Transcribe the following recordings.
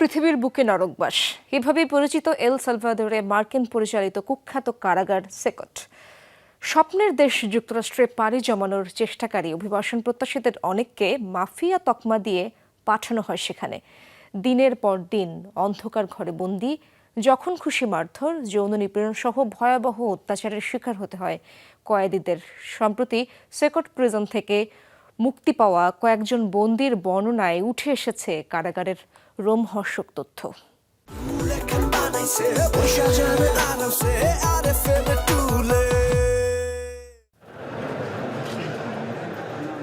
পৃথিবীর বুকে নরকবাস। এভাবেই পরিচিত এল সালভাদোরে মার্কিন পরিচালিত কুখ্যাত কারাগার সেকট। স্বপ্নের দেশ যুক্তরাষ্ট্রে পাড়ি জমানোর চেষ্টাকারী অভিবাসন প্রত্যাশীদের অনেককে মাফিয়া তকমা দিয়ে পাঠানো হয় সেখানে। দিনের পর দিন অন্ধকার ঘরে বন্দি, যখন খুশি মারধর, যৌন নিপীড়ন সহ ভয়াবহ অত্যাচারের শিকার হতে হয় কয়েদিদের। সম্প্রতি সেকট প্রিজন থেকে মুক্তি পাওয়া কয়েকজন বন্দির বর্ণনায় উঠে এসেছে কারাগারের রোমহর্ষক তথ্য।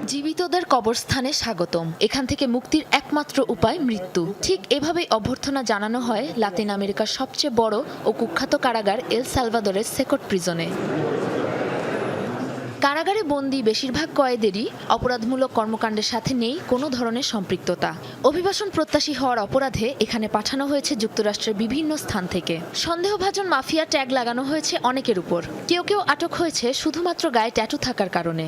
জীবিতদের কবরস্থানে স্বাগতম। এখান থেকে মুক্তির একমাত্র উপায় মৃত্যু। ঠিক এভাবেই অভ্যর্থনা জানানো হয় লাতিন আমেরিকার সবচেয়ে বড় ও কুখ্যাত কারাগার এল সালভাদরের সেকট প্রিজনে। কারাগারে বন্দি বেশিরভাগ কয়েদেরই অপরাধমূলক কর্মকাণ্ডের সাথে নেই কোনো ধরনের সম্পৃক্ততা। অভিবাসন প্রত্যাশী হওয়ার অপরাধে এখানে পাঠানো হয়েছে যুক্তরাষ্ট্রের বিভিন্ন স্থান থেকে। সন্দেহভাজন মাফিয়া ট্যাগ লাগানো হয়েছে অনেকের উপর। কেউ কেউ আটক হয়েছে শুধুমাত্র গায়ে ট্যাটু থাকার কারণে।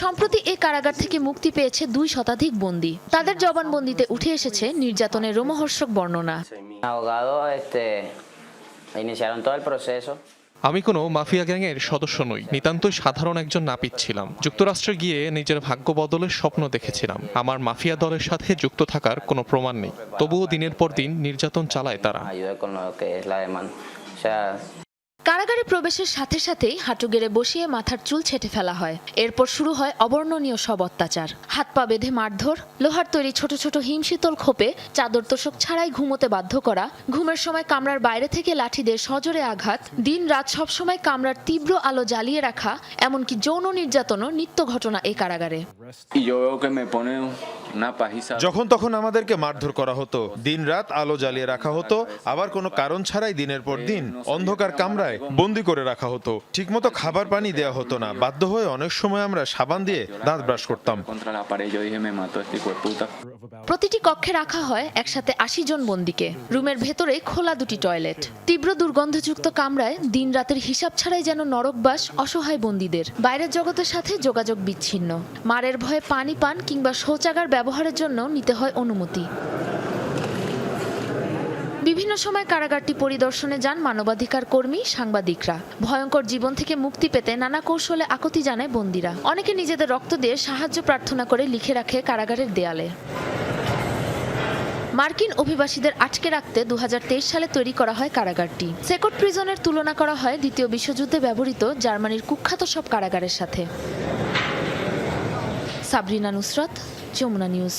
সম্প্রতি এ কারাগার থেকে মুক্তি পেয়েছে দুই শতাধিক বন্দী। তাদের জবানবন্দিতে উঠে এসেছে নির্যাতনের রোমহর্ষক বর্ণনা। আমি কোনো মাফিয়া গ্যাংয়ের সদস্য নই। নিতান্তই সাধারণ একজন নাপিত ছিলাম। যুক্তরাষ্ট্রে গিয়ে নিজের ভাগ্য বদলের স্বপ্ন দেখেছিলাম। আমার মাফিয়া দলের সাথে যুক্ত থাকার কোনো প্রমাণ নেই। তবুও দিনের পর দিন নির্যাতন চালায় তারা। কারাগারে প্রবেশের সাথে সাথেই হাঁটু গেড়ে বসিয়ে মাথার চুল ছেটে ফেলা হয়। এরপর শুরু হয় অবর্ণনীয় সব অত্যাচার। হাত পা বেঁধে মারধর, লোহার তৈরি ছোট ছোট হিমশীতল খোপে চাদর তোষক ছাড়াই ঘুমোতে বাধ্য করা, ঘুমের সময় কামরার বাইরে থেকে লাঠি দিয়ে সজোরে আঘাত দিন রাত সবসময় কামরার তীব্র আলো জ্বালিয়ে রাখা, এমনকি যৌন নির্যাতনও নিত্য ঘটনা এই কারাগারে। যখন তখন আমাদেরকে মারধর করা হতো। দিনরাত আলো জ্বালিয়ে রাখা হতো। আবার কোনো কারণ ছাড়াই দিনের পর দিন অন্ধকার কামরায় বন্দি করে রাখা হতো। ঠিকমতো খাবার পানি দেওয়া হতো না। বাধ্য হয়ে অনেক সময় আমরা সাবান দিয়ে দাঁত ব্রাশ করতাম. প্রতিটি কক্ষে রাখা হয় একসাথে আশি জন বন্দিকে। রুমের ভেতরে খোলা দুটি টয়লেট। তীব্র দুর্গন্ধযুক্ত কামরায় দিন রাতের হিসাব ছাড়াই যেন নরকবাস অসহায় বন্দীদের। বাইরের জগতের সাথে যোগাযোগ বিচ্ছিন্ন। মারের ভয়ে পানি পান কিংবা শৌচাগার ব্যবহারের জন্য নিতে হয় অনুমতি। বিভিন্ন সময় কারাগারটি পরিদর্শনে যান মানবাধিকার কর্মী, সাংবাদিকরা। ভয়ঙ্কর জীবন থেকে মুক্তি পেতে নানা কৌশলে আকতি জানায় বন্দীরা। অনেকে নিজেদের রক্ত দিয়ে সাহায্য প্রার্থনা করে লিখে রাখে কারাগারের দেয়ালে। মার্কিন অভিবাসীদের আটকে রাখতে দু হাজার তেইশ সালে তৈরি করা হয় কারাগারটি। সেকট প্রিজনের তুলনা করা হয় দ্বিতীয় বিশ্বযুদ্ধে ব্যবহৃত জার্মানির কুখ্যাত সব কারাগারের সাথে। সাবরিনা নুসরত যমুনা নিউজ